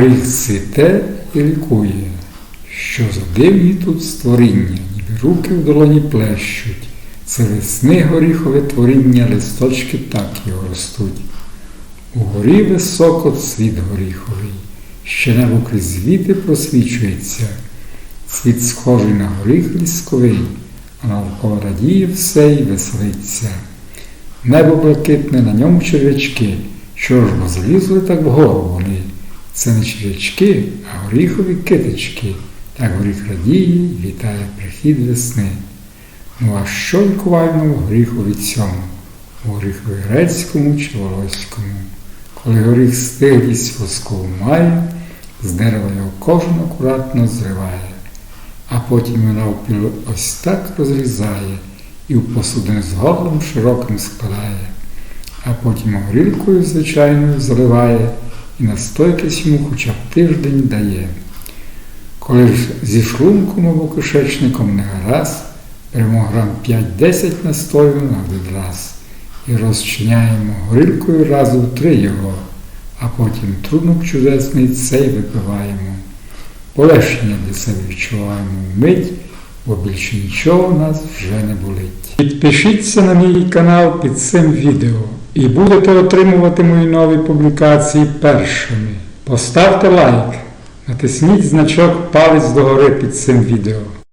Горіх цвіте і лікує, що за дивні тут створіння, ніби руки в долоні плещуть. Це весни горіхове творіння, листочки так його ростуть. Угорі високо цвіт горіховий, ще небо крізь віти просвічується. Цвіт схожий на горіх лісковий, а навколо радіє все й веселиться. Небо блакитне, на ньому черв'ячки, що ж бо залізли так вгору вони. Це не черв'ячки, а горіхові китички. Так горіх радіє вітає прихід весни. Ну а що лікувальному горіхові цьому? У горіхові грецькому чи волоському? Коли горіх стиглість воскову має, з дерева його кожен акуратно зриває, а потім його навпіл ось так розрізає і в посудину з горлом широким складає, а потім горілкою звичайною заливає і настойкись йому хоча б тиждень дає. Коли ж зі шлунком або кишечником не гаразд, беремо грам 5-10 настою на відраз і розчиняємо горілкою разу три його, а потім трунок чудесний цей випиваємо. Полегшення для себе відчуваємо вмить, бо більше нічого в нас вже не болить. Підпишіться на мій канал під цим відео і будете отримувати мої нові публікації першими. Поставте лайк, натисніть значок палець догори під цим відео.